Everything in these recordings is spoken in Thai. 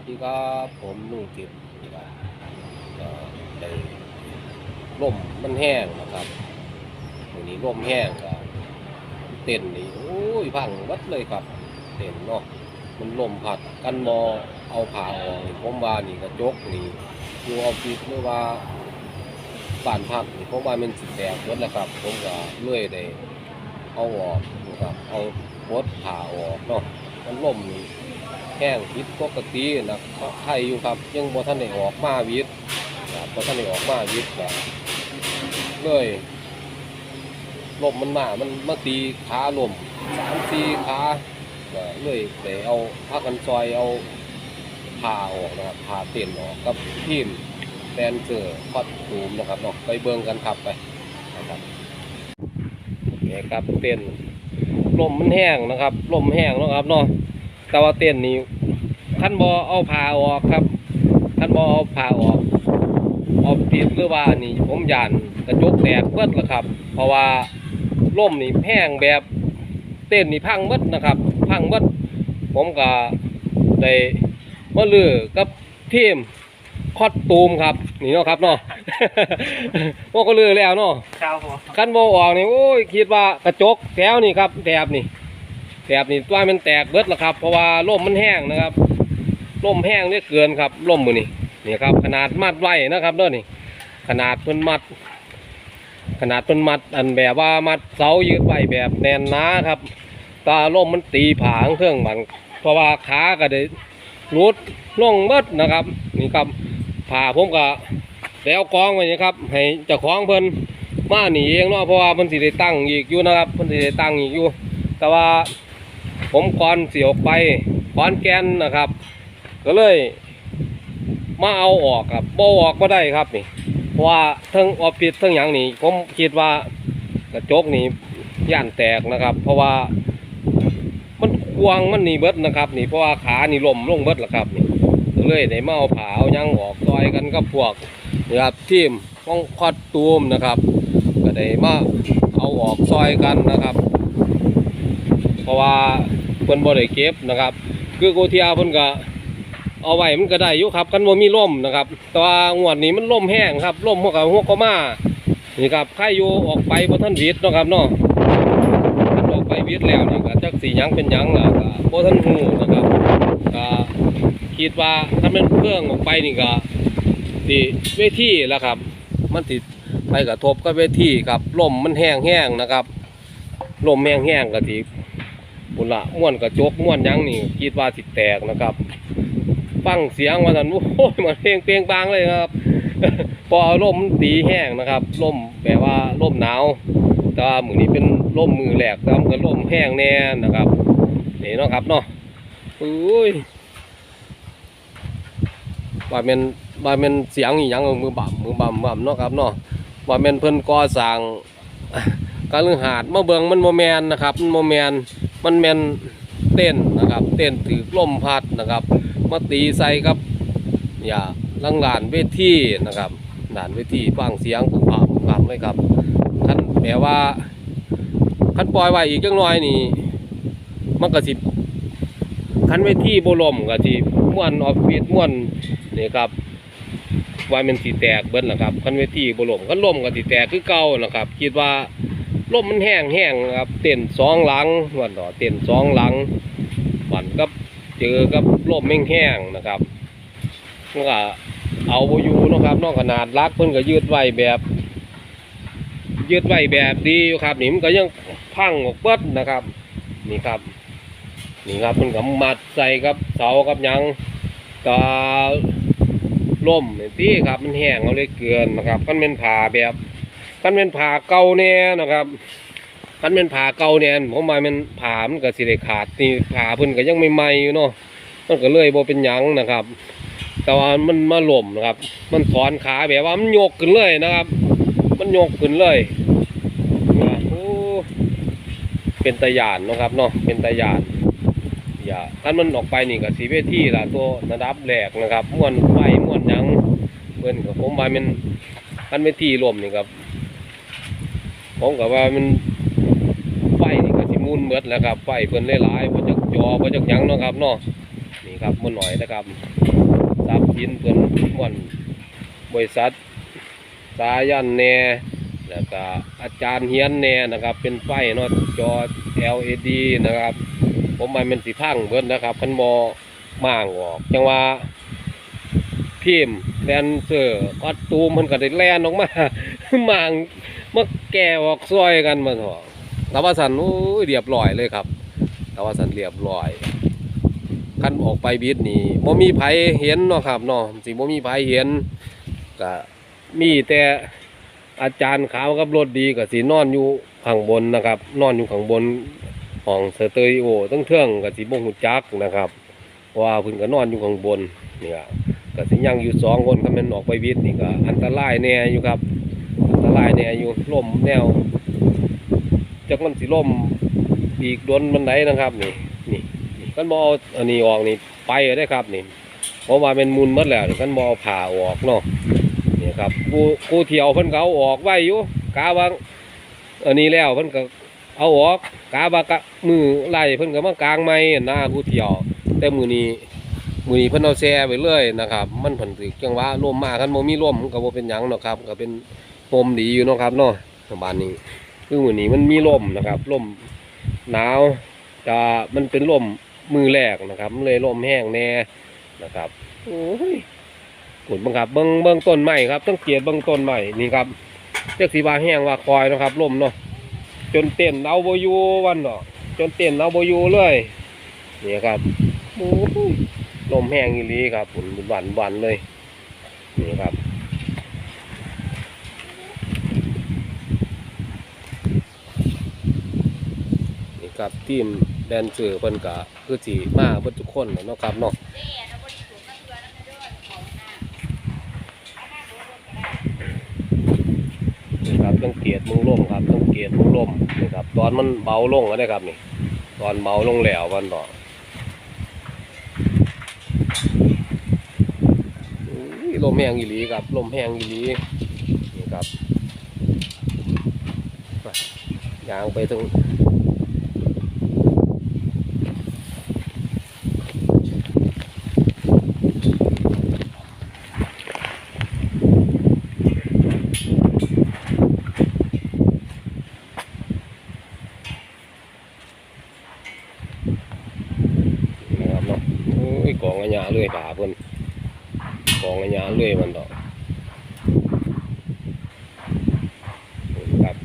วัสดีครับผมลุงจิตนะครับก็ได้ร่มมันแห้งนะครับวันนี้ร่มแห้งก็เต็นนี่โอ้ยพังวัดเลยครับ เต็นเนาะมันลมพัดกันมอเอาผ่าออกผมว่านี่กระจกนี่อยู่ออฟฟิศหรือว่าบ้านพักนี่ผมว่ามันสิแตกหมดแล้วครับ ผมก็เลื่อยได้เอาออกนะครับเอาวดผ่าออกเนาะมันล่มนี่ แห้งผิดปกตินะครับไทยอยู่ครับ ยังบ่ทันได้ออกมาวิทย์บ่ทันได้ออกมาวิทย์แบบเลยลมมันมา มันมาตีขาลมสามสี่ขาก็เลยไปเอาผ้ากันซอยเอาผ่าออกนะครับผ่าเต็นออกกับทีมแดนเซอร์คอดตูมนะครับเนาะไปเบิ่งกันครับไปนะครับนี่ครับเต็นลมมันแห้งนะครับลมแห้งนะครับเนาะ แต่ว่าเต้นนี้ท่านบอเอาผ่าออกครับ ท่านบอเอาผ่าออกเอาติดหรือว่านี่ผมยานกระจกแตกเบิดละครับ เพราะว่าล่มนี่แห้งแบบเต้นนี่พังเบิดนะครับ พังเบิดผมก็ได้มาลือกับทีมคอดตูมครับนี่เนาะครับเนาะพวกก็ลือแล้วเนาะครับผมคันโบออกนี่โอ้ยคิดว่ากระจกแถวนี่ครับแถบนี่ แถบนี่ตัวมันแตกเบิดแล้วครับ เพราะว่าร่มมันแห้งนะครับร่มแห้งเนี่ยเกินครับร่มมือนี่นี่ครับ ขนาดมัดไว้นะครับเด้อนี่ ขนาดเพิ่นมัด ขนาดเพิ่นมัด อันแบบว่ามัดเสายืดไว้แบบแน่นหนาครับตาร่มมันตีผางเครื่องบังเพราะว่าขาก็ได้รุดลงเบิดนะครับ นี่ครับผ่าผมก็แล้วกองไว้นี่ครับ ให้เจ้าของเพิ่นมาหนีเองเนาะเพราะว่าเพิ่นสิได้ตั้งอีกอยู่นะครับเพิ่นสิได้ตั้งอีกอยู่ แต่ว่า ผมก่อนเสิออกไปก่อนแกนนะครับ ก็เลย มาเอาออกครับบ่ออกก็ได้ครับนี่เพราะว่าทั้งออฟฟิศทั้งหยังนี่ผมคิดว่ากระจกนี่ย่านแตกนะครับ เพราะว่ามันควงมันนีเบิดนะครับ นี่เพราะว่าขานี่ล่มลงเบิดแล้วครับนี่ก็เลยได้มาเอาผาเอายังออกซอยกันกับพวกนี่ครับทีมป้องคอดตูมนะครับ ก็ได้มาเอาออกซอยกันนะครับ ราะว่าเพิ่นบ่ได้เก็บนะครับ คือโกเทียเพิ่นก็เอาไว้มันก็ได้อยู่ครับกันบ่มีล่มนะครับ แต่ว่างวดนี้มันล่มแห้งครับล่มหัวกับหัวก็มานี่ครับใครอยู่ออกไปบ่ทันวิทย์นะครับเนาะออกไปวิทย์แล้วนี่ก็จักสิหยังเป็นหยังล่ะก็บ่ทันฮู้นะครับก็คิดว่าถ้าเป็นเครื่องออกไปนี่ก็สิเวทีแล้วครับ มันสิไปกระทบกับเวทีครับลมมันแห้งแห้งๆนะครับลมแห้งแห้งๆกะทิบุญ ละม้วนกระจกม้วนยังนี่คิดว่าสิแตกนะครับ ฟังเสียงว่าสันโอ้ยมันเพลงเปลงบางเลยครับ พอลมมันตีแห้งนะครับลมแปลว่าลมหนาวแต่ว่ามือนี้เป็นลมมือแหลกแต่มันก็ลมแห้งแน่นะครับนี่เนาะครับเนาะอุ้ยว่าเป็นว่าเป็นเสียงอีหยังมือบ่ำมือบ่ำบ่ำเนาะครับเนาะว่าแม่นเพิ่นก่อสร้างการลือหาดมาเบิงมันโมแมนนะครับมันโมแมน มันแมนเต้นนะครับ เต้นถือลมพัดนะครับ มาตีใส่กับอย่าลังลานเวทีนะครับด่านเวทีฟังเสียงผุผาผุผามเลยครับคันแปลว่าคันปล่อยไว้อีกจังน้อยนี่มันก็สิคันเวทีโบลมก็สิม่วนออฟฟิศม่วนนี่ครับว่ามันสีแตกเบิ้ลนะครับคันเวทีโบลมคันลมก็สีแตกคือเก่านะครับ คิดว่า ลมมันแห้งแห้งครับเต้นสองหลังวันต่อเต้นสองหลังวันกับเจอกับลมแห้งๆนะครับนก็เอาบอยู่นะครับนอกขนาดรักเพิ่นก็ยืดไว้แบบยืดไว้แบบดีอยู่ครับนี่มันก็ยังพังออกเบิดนะครับ นี่ครับ นี่ครับเพิ่นก็มัดใส่กับเสากับยังก็ล่มนี่ที่ครับมันแห้งเอาเลยเกินนะครับกันเป็นผ่าแบบ กันเป็นผ่าเก่าแน่นะครับกันเป็นผ่าเก่าเนี่ยผมมายมันผ่ามันก็สิได้ขาดนี่ผ่าเพิ่นก็ยังไม่ใหม่อยู่เนาะมันก็เลยบ่เป็นหยังนะครับ แต่ว่ามันมาหล่มนะครับ มันถอนขาแบบว่ามันโยกขึ้นเลยนะครับ มันโยกขึ้นเลยเป็นตะยานนะครับเนาะเป็นตะยานอย่าคันมันออกไปนี่ก็สีเวทีละตัวระดับแรกนะครับม้วนไฟม้วนยังเพิ่นกับผมว่ามันคันเวทีรวมนี่ครับ ผมกับว่ามันไฟนี่ก็สิมูนเมดแล้วครับไฟเพิ่นหลายๆบ่จักจอบ่จักหยังเนาะครับเนาะนี่ครับมันหน่อยนะครับสามชิ้นเพิ่นม่วนบริษัทสายันแน่แล้วก็อาจารย์เฮียนแน่นะครับ เป็นไฟเนาะจอ LED นะครับ ผมมันเป็นสีพังเบิดนะครับพันบอม่างออกจังว่าพิมแดนเซอร์คอสตูมมันก็ได้แลนออกมา ม่าง แก่ออกซอยกันมาเถอะตะวันสันโอ้ยเรียบร้อยเลยครับตะวันสันเรียบร้อยคันออกไปบิดนี่บ่มีไผเห็นเนาะครับเนาะสิบ่มีไผเห็นก็มีแต่อาจารย์ขาวกับรถดีก็สินอนอยู่ข้างบนนะครับ นอนอยู่ข้างบนห้องสเตอริโอทั้งเทื่องกับสีบงหุจักนะครับว่าเพิ่นก็นอนอยู่ข้างบนนี่ก็ก็สิยังอยู่สองคนคันแม่นออกไปวิทย์นี่ก็อันตรายแน่อยู่ครับ อันตายแน่อยู่ล่มแนวจักมันสิล่มอีกโดนมันไดนะครับ นี่นี่นี่คันบ่เอาอันนี้ออกนี่ไปได้ครับนี่เพราะว่าเป็นมูลหมดแล้วนี่คันบ่อผ่าออกเนาะนี่ครับกูกูเที่ยวเพิ่นเอาออกไว้อยู่กาว่าอันนี้แล้วเพิ่นก็เอาออกกาบากะมือไล่เพิ่นก็มากลางไม้หน้าผู้เที่ยวแต่มือนี้มือนี้เพิ่นเอาแช่ไปเลยนะครับ มันเพิ่นถือจังหวะลมมาคันบ่มีลมมันก็บ่เป็นหยังเนาะครับก็เป็น ลมดีอยู่เนาะครับเนาะบ้านนี้คือมือนี้มันมีลมนะครับลมหนาวจะมันเป็นลมมือแรกนะครับมันเลยลมแห้งแน่นะครับโอ้ยกุดบังครับเบิ่งเบิ่งต้นไม้ครับต้องเกียดเบิ่งต้นไม้นี่ครับเรียกสีว่าแห้งว่าคอยนะครับลมเนาะจนเต้นเอาโบยูวันดอกจนเต้นเอาโบยูเลยนี่ครับโอ้ยลมแห้งอีหลีครับฝนหวานหวานเลยนี่ครับ นี่ครับทีมแดนเซอร์เพิ่นกะคือสีมาเบิดทุกคนนะเนาะครับเนาะครับต้องเกียดมึงล่มครับต้องเกียดมึงล่มนี่ครับ ตอนมันเบาลงก็ได้ครับนี่ ตอนเบาลงแล้ววันดอกอุ้ยลมแห้งอีหลีครับลมแห้งอีหลีนี่ครับยางไปถึงเนาะโอ้ยกองอัญญาเลยป่าเพิ่น กองอัญญาเลยมันดอกครับ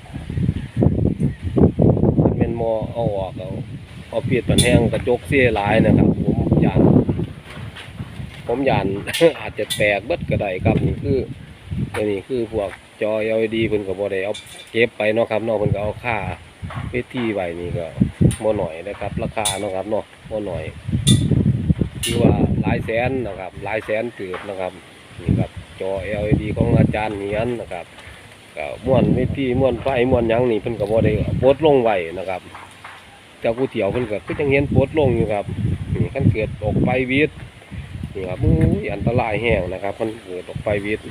มันเป็นมอเอาออกเอาเอาเปียดปันแห้งกระจกเสียหลายนะครับ ผมยาน ผมยานอาจจะแตกเบิดก็ได้ครับนี่คือตัวนี้คือพวกจอ LED เพิ่นก็บ่ได้เอาเก็บไปเนาะครับเนาะเพิ่นก็เอาค่าเวทีไว้นี่ก็บ่หน่อยนะครับ ราคาเนาะครับเนาะบ่หน่อย ที่ว่าหลายแสนนะครับหลายแสนเกิดนะครับนี่ครับจอ LED ของอาจารย์เนียนนะครับก็ม้วนวิธีม้วนไฟม้วนยังนี่เพิ่นก็บ่ได้โพสต์ลงไว้นะครับแต่กูเที่ยวเพิ่นก็คือจังเห็นโพสต์ลงอยู่ครับนี่คันเกิดออกไปวิทย์นี่ครับอุ้ยอันตรายแห้งนะครับคันเกิดออกไปวิทย์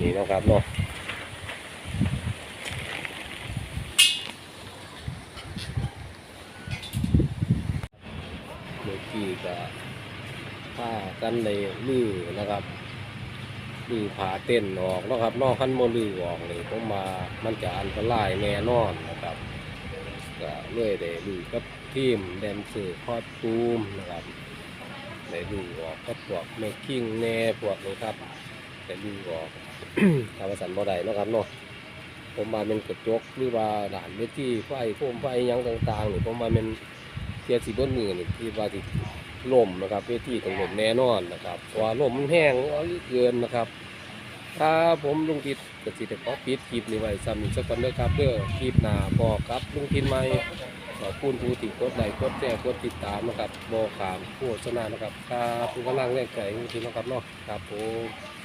นี่นะครับเนาะเมื่อ กี้ก็ผ้ากันในลื้อนะครับลื้อผาเต้นออกนะครับนอกขั้นโมลื้อออกเลยผมมามันจะอันตรายแน่นอนนะครับก็เลยได้ลื้อกับทีมแดนเซอร์คอสตูมนะครับได้ลื้อออกกับพวกเมคกิ้งแน่พวกนี้ครับได้ลื้อออกทำสันบ่ได้นะครับเนาะผมมาเป็นกระจกหรือว่าด่านเวทีไฟโคมไฟยังต่างๆนี่ผมมาเป็น เทียสีบนมือนี่ที่ว่าที่ล่มนะครับเวทีต้องล่มแน่นอนนะครับเพราะว่าล่มมันแห้งเอาเหลือเกินนะครับถ้าผมลุงทิดกสิจะขอปิดคลิปนี้ไว้ซ้ำอีกสักคนเด้อครับเด้อคลิปหน้าบอกครับลุงทินใหมขอบคุณผู้ที่กดไลค์กดแชร์กดติดตามนะครับบอกขามโฆษณานะครับครับผู้กำลังแรงใจลุงทินนะครับเนาะครับผม